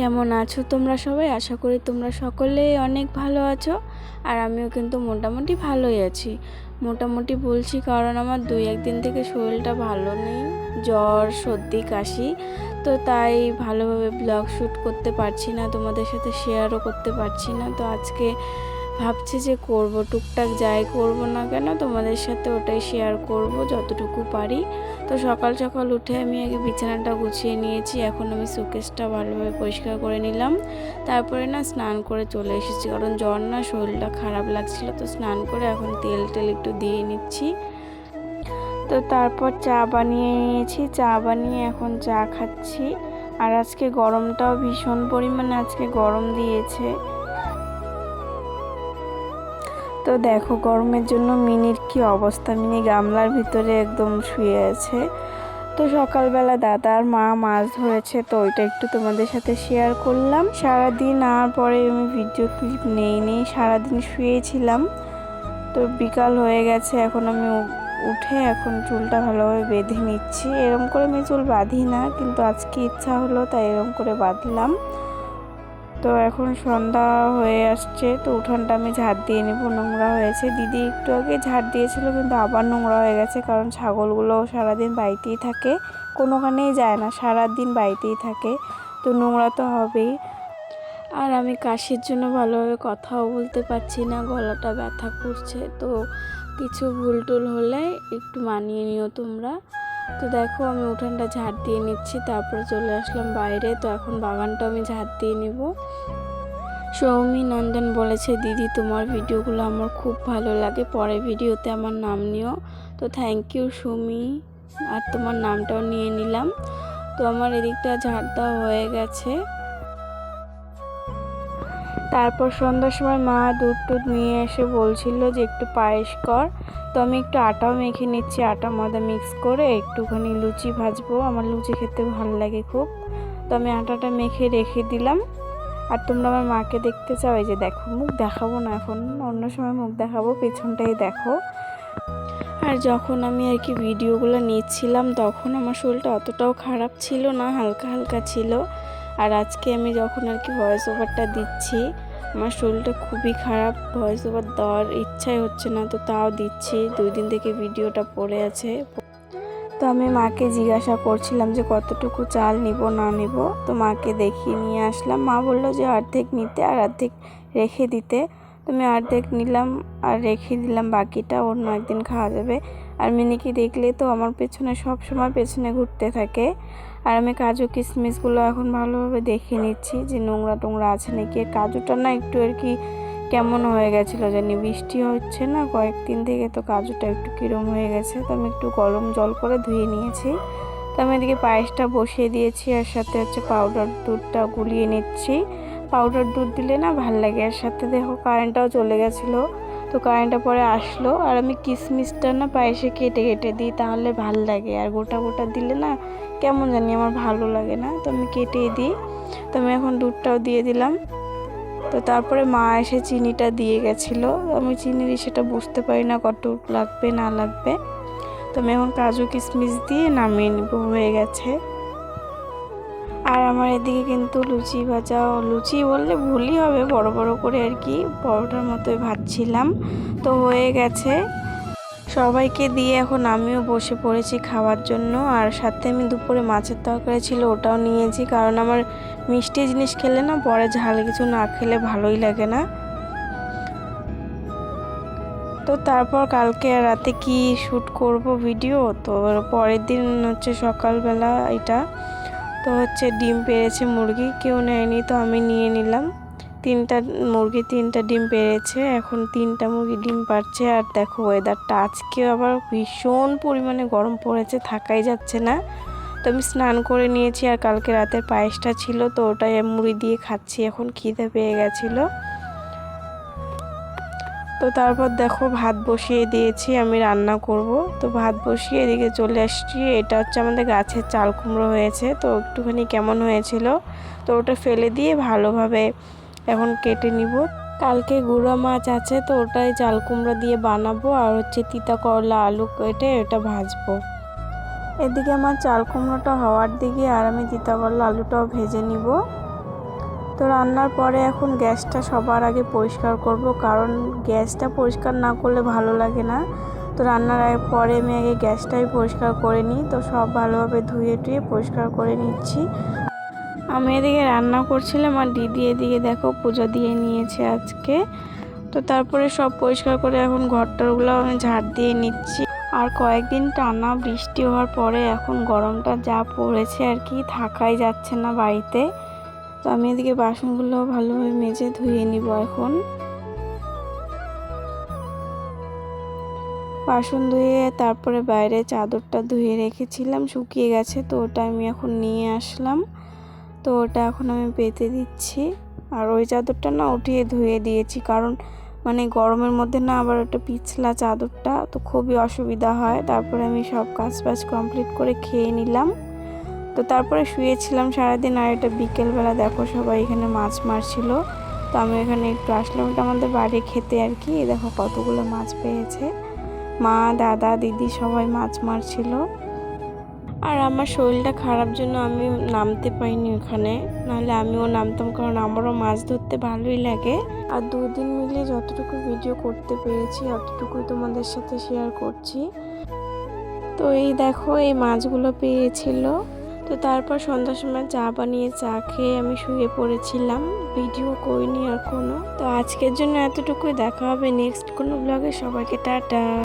কেমন আছো তোমরা সবাই? আশা করি তোমরা সকলে অনেক ভালো আছো আর আমিও কিন্তু মোটামুটি ভালোই আছি। মোটামুটি বলছি কারণ আমার দুই একদিন থেকে শরীরটা ভালো নেই, জ্বর, সর্দি, কাশি। তো তাই ভালোভাবে ব্লগ শ্যুট করতে পারছি না, তোমাদের সাথে শেয়ারও করতে পারছি না। তো আজকে ভাবছি যে করব, টুকটাক যাই করব না কেন তোমাদের সাথে ওটাই শেয়ার করব যতটুকু পারি। তো সকাল সকাল উঠে আমি আগে বিছানাটা গুছিয়ে নিয়েছি, এখন আমি শোকেসটা ভালোভাবে পরিষ্কার করে নিলাম। তারপরে না স্নান করে চলে এসেছি, কারণ জ্বর না শরীরটা খারাপ লাগছিল, তো স্নান করে এখন তেল টেল একটু দিয়ে নিচ্ছি। তো তারপর চা বানিয়ে নিয়েছি, চা বানিয়ে এখন চা খাচ্ছি। আর আজকে গরমটাও ভীষণ পরিমাণে, আজকে গরম দিয়েছে। তো দেখো, গরমের জন্য মিনির কি অবস্থা? মিনি গামলার ভিতরে একদম শুয়ে আছে। তো সকালবেলা দাদা আর মা মাছ ধরেছে, তো ওইটা একটু তোমাদের সাথে শেয়ার করলাম। সারাদিন আর পরে আমি ভিডিও ক্লিপ নেই নেই, সারাদিন শুয়েছিলাম তো বিকাল হয়ে গেছে, এখন আমি উঠে এখন চুলটা ভালোভাবে বেঁধে নিচ্ছি। এরম করে আমি চুল বাঁধি না, কিন্তু আজকে ইচ্ছা হলো, তাই এরম করে বাঁধলাম। তো এখন সন্ধ্যা হয়ে আসছে, তো উঠানটা আমি ঝাড় দিয়ে নেব। নোংরা হয়েছে। দিদি একটু আগে ঝাড় দিয়েছিল, কিন্তু আবার নোংরা হয়ে গেছে, কারণ ছাগলগুলো সারাদিন বাড়িতেই থাকে। কোনোখানেই যায় না, সারাদিন বাড়িতেই থাকে। তো নোংরা তো হবেই। আর আমি কাশির জন্য ভালোভাবে কথাও বলতে পারছি না, গলাটা ব্যথা করছে। তো কিছু ভুল টুল হলে একটু মানিয়ে নিও তোমরা। তো দেখো আমি উঠানটা ঝাড় দিয়ে নিচ্ছি, তারপরে চলে আসলাম বাইরে। তো এখন বাগানটা আমি ঝাড় দিয়ে নিব। সৌমি নন্দন বলেছে, দিদি, তোমার ভিডিওগুলো আমার খুব ভালো লাগে পরে ভিডিওতে আমার নাম নিও। তো থ্যাংক ইউ সৌমি। আর তোমার নামটাও নিয়ে নিলাম। তো আমার এদিকটা ঝাড় দেওয়া হয়ে গেছে। তারপর সন্ধ্যার সময় মা দুধ টুধ নিয়ে এসে বলছিল যে একটু পায়েস কর। তো আমি একটু আটাও মেখে নিচ্ছি, আটা, ময়দা মিক্স করে একটুখানি লুচি ভাজবো। আমার লুচি খেতে ভালো লাগে খুব। তো আমি আটাটা মেখে রেখে দিলাম। আর তোমরা আমার মাকে দেখতে চাও, এই যে দেখো, মুখ দেখাবো না এখন, অন্য সময় মুখ দেখাবো, পেছনটাই দেখো। আর যখন আমি আর কি ভিডিওগুলো নিচ্ছিলাম, তখন আমার শরীরটা অতটাও খারাপ ছিল না, হালকা হালকা ছিল। আর আজকে আমি যখন আর কি ভয়েস ওভারটা দিচ্ছি, আমার শরীরটা খুবই খারাপ ভয়েস ওভার দেওয়ার ইচ্ছাই হচ্ছে না, তো তাও দিচ্ছি। দুই দিন থেকে ভিডিওটা পড়ে আছে। তো আমি মাকে জিজ্ঞাসা করছিলাম যে কতটুকু চাল নিব, না নিব। তো মাকে দেখিয়ে নিয়ে আসলাম। মা বলল যে অর্ধেক নিতে আর অর্ধেক রেখে দিতে। তো আমি অর্ধেক নিলাম আর রেখে দিলাম, বাকিটা অন্য একদিন খাওয়া যাবে। আর মিনিকে দেখলে তো আমার পেছনে সব সময় পেছনে ঘুরতে থাকে। আর আমি কাজু কিশমিশগুলো এখন ভালোভাবে দেখে নিচ্ছি যে নোংরা টোংরা আছে নাকি। আর কাজুটা না একটু আর কি কেমন হয়ে গেছিল জানি, বৃষ্টি হচ্ছে না কয়েকদিন থেকে তো কাজুটা একটু কিরম হয়ে গেছে। তো আমি একটু গরম জল করে ধুয়ে নিয়েছি। তো আমি এদিকে পায়েসটা বসিয়ে দিয়েছি আর সাথে হচ্ছে পাউডার দুধটা গুলিয়ে নিচ্ছি। পাউডার দুধ দিলে না ভালো লাগে। আর সাথে দেখো কারেন্টটাও চলে গেছিল। তো কারেন্টটা পরে আসলো। আর আমি কিশমিশটা না পায়েসে কেটে কেটে দিই, তাহলে ভালো লাগে। আর গোটা গোটা দিলে না কেমন জানি আমার ভালো লাগে না, তো আমি কেটেই দিই। তো আমি এখন দুধটাও দিয়ে দিলাম। তো তারপরে মা এসে চিনিটা দিয়ে গেছিল। আমি চিনি চিনির সেটা বুঝতে পারি না কত লাগবে, না লাগবে। তো আমি এখন কাজু কিশমিশ দিয়ে নামিয়ে নিব, হয়ে গেছে। আর আমার এদিকে কিন্তু লুচি ভাজা লুচি বললে ভুলই হবে, বড় বড় করে আর কি, পরোটার মতোই ভাজছিলাম। তো হয়ে গেছে। সবাইকে দিয়ে এখন আমিও বসে পড়েছি খাওয়ার জন্য, আর সাথে আমি দুপুরে মাছের তরকারি ছিল ওটাও নিয়েছি, কারণ আমার মিষ্টি জিনিস খেলে না পরে ঝাল কিছু না খেলে ভালোই লাগে না। তো তারপর কালকে রাতে কি শ্যুট করব ভিডিও? তো পরের দিন হচ্ছে সকালবেলা এটা, তো হচ্ছে ডিম পেড়েছে মুরগি, কেউ নেয়নি তো আমি নিয়ে নিলাম। তিনটা মুরগি, তিনটা ডিম পেড়েছে এখন তিনটা মুরগি ডিম পারছে। আর দেখো ওয়েদারটা আজকে আবার ভীষণ পরিমাণে গরম পড়েছে, থাকাই যাচ্ছে না। তো আমি স্নান করে নিয়েছি, আর কালকে রাতের পায়েসটা ছিল, তো ওটাই মুড়ি দিয়ে খাচ্ছি। এখন খিদে পেয়ে গেছিল। তো তারপর দেখো, ভাত বসিয়ে দিয়েছি, আমি রান্না করব। তো ভাত বসিয়ে এদিকে চলে আসছি। এটা হচ্ছে আমাদের গাছের চাল কুমড়ো হয়েছে, তো একটুখানি কেমন হয়েছিল, তো ওটা ফেলে দিয়ে ভালোভাবে এখন কেটে নিব। কালকে গুঁড়া মাছ আছে তো ওটাই চাল কুমড়ো দিয়ে বানাবো আর হচ্ছে তিতা করলা, আলু কেটে এটা ভাজবো। এদিকে আমার চাল কুমড়োটা হওয়ার দিকে আর আমি তিতা করলা, আলুটাও ভেজে নিব। তো রান্নার পরে এখন গ্যাসটা সবার আগে পরিষ্কার করব কারণ গ্যাসটা পরিষ্কার না করলে ভালো লাগে না। তো রান্নার পরে আমি আগে গ্যাসটাই পরিষ্কার করে নিই। তো সব ভালোভাবে ধুয়ে টুয়ে পরিষ্কার করে নিচ্ছি। আমি এদিকে রান্না করছিলাম আর দিদি এদিকে দেখো পুজো দিয়ে নিয়েছে আজকে। তো তারপরে সব পরিষ্কার করে এখন ঘরটারগুলো আমি ঝাড় দিয়ে নিচ্ছি। আর কয়েকদিন টানা বৃষ্টি হওয়ার পরে এখন গরমটা যা পড়েছে আর কি, থাকাই যাচ্ছে না বাড়িতে। তো আমি এদিকে বাসনগুলো ভালোভাবে মেজে ধুয়ে নিব এখন। বাসন ধুয়ে তারপরে বাইরে চাদরটা ধুয়ে রেখেছিলাম, শুকিয়ে গেছে তো ওটা আমি এখন নিয়ে আসলাম। তো ওটা এখন আমি পেতে দিচ্ছি। আর ওই চাদরটা না উঠিয়ে ধুয়ে দিয়েছি, কারণ মানে গরমের মধ্যে না আবার ওটা পিছলা চাদরটা তো খুবই অসুবিধা হয়। তারপরে আমি সব কাজ বাজ কমপ্লিট করে খেয়ে নিলাম। তো তারপরে শুয়েছিলাম সারাদিন, আর এটা বিকেলবেলা দেখো সবাই এখানে মাছ মারছিল। তো আমি এখানে একটু আসলাম, এটা আমাদের বাড়ি খেতে আর কি। দেখো কতগুলো মাছ পেয়েছে। মা, দাদা, দিদি সবাই মাছ মারছিল। আর আমার শরীরটা খারাপ জন্য আমি নামতে পারিনি ওখানে। নাহলে আমিও নামতাম, কারণ আমারও মাছ ধরতে ভালোই লাগে। আর দুদিন মিলে যতটুকু ভিডিও করতে পেরেছি, অতটুকুই তোমাদের সাথে শেয়ার করছি। তো এই দেখো, এই মাছগুলো পেয়েছিল। তো তারপর সন্ধ্যার সময় চা বানিয়ে চা খেয়ে আমি শুয়ে পড়েছিলাম। ভিডিও করিনি আর কোনো। তো আজকের জন্য এতটুকুই, দেখা হবে নেক্সট কোনো ব্লগে সবাইকে টাটা।